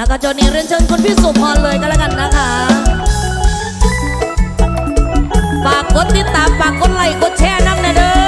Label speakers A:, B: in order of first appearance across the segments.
A: แล้วก็จนนี้เรียนเชิญคุณพี่สุพรเลยก็แล้วกันนะคะฝากกดติดตามฝากกดไลค์กดแชร์นั่งนะเด้อ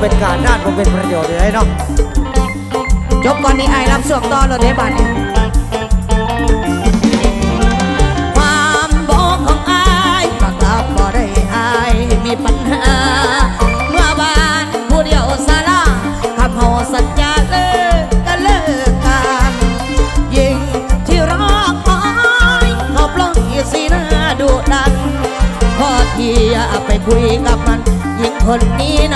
A: เป็นการด้านผมเป็นประโย
B: ชน์เลยเนาะ
A: จบก่อนนี้ไอ้รับส่วกต่อเรยได้บัดนความบอกของไอ้ปรกลับบ่ได้ไอ้มีปัญหา เมื่อบ้านผู้เดียวสาราขับเฮาสัญญาเลิก็เลิกกันยิ่งที่รอคอยเขาปล้องสีน้าดุดันพอที่ไปคุยกับมันยิงคนนี้นะ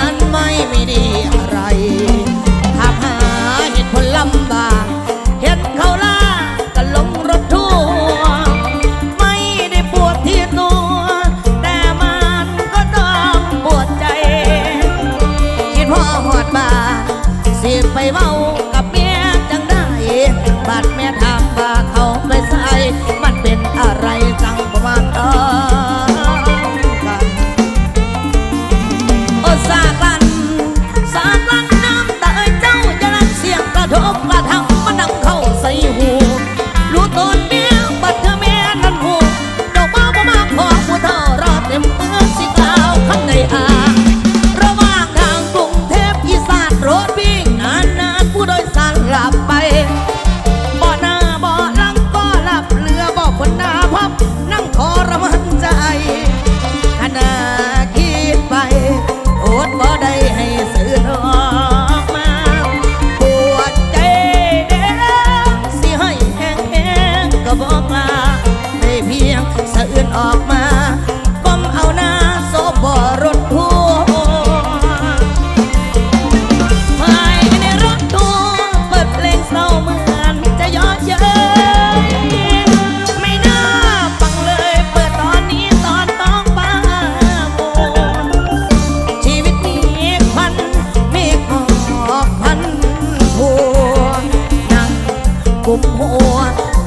A: กุมหัว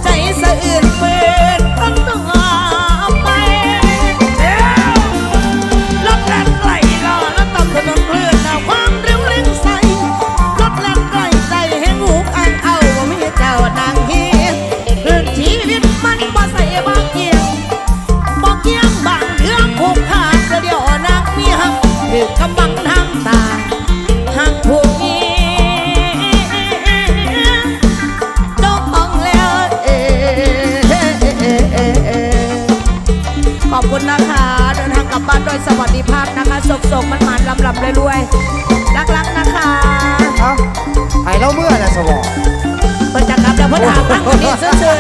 A: ใจสะอื้น ภาพนะคะสกสกมันหมันลำลำรวยๆรักๆนะคะ
B: เอ้าไอ้เราเมื่อ
A: แล้วสวอ เพิ่นจากลับแล้วเพิ่นถามพักคนนี้ซื่อ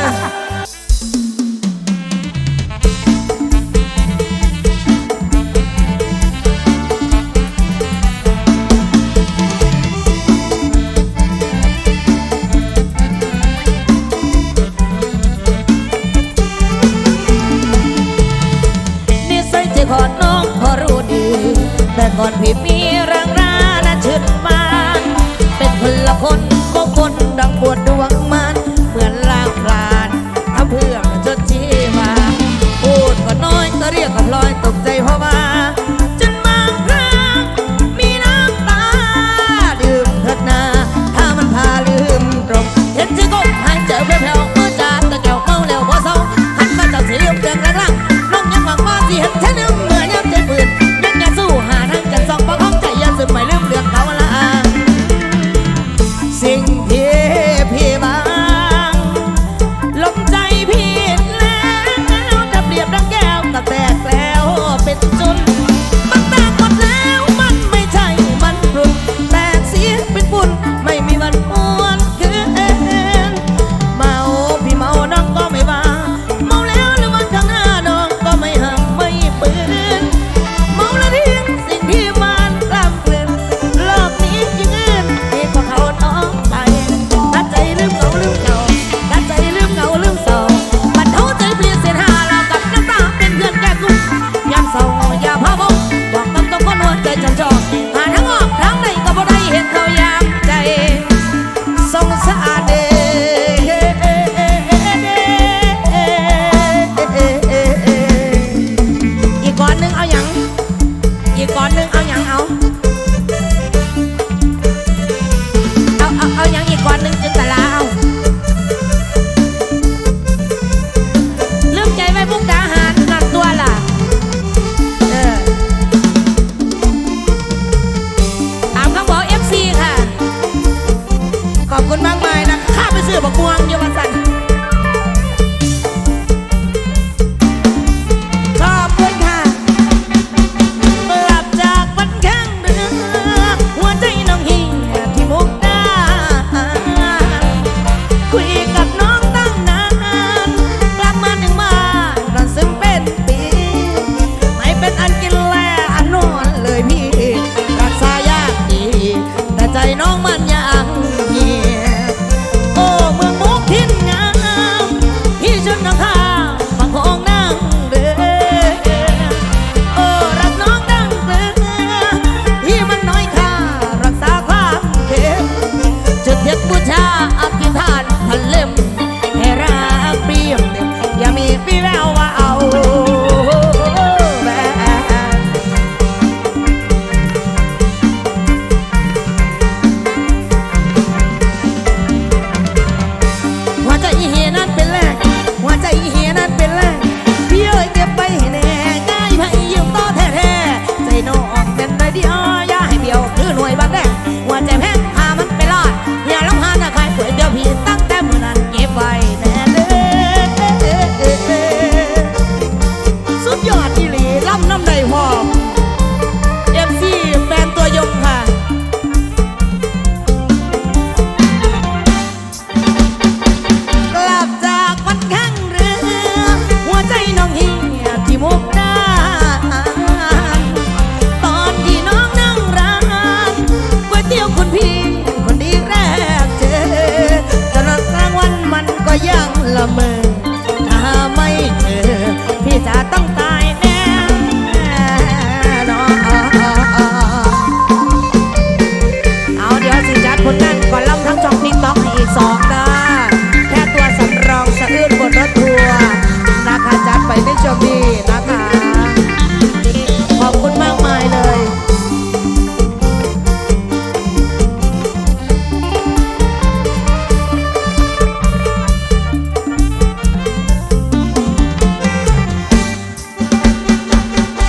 A: on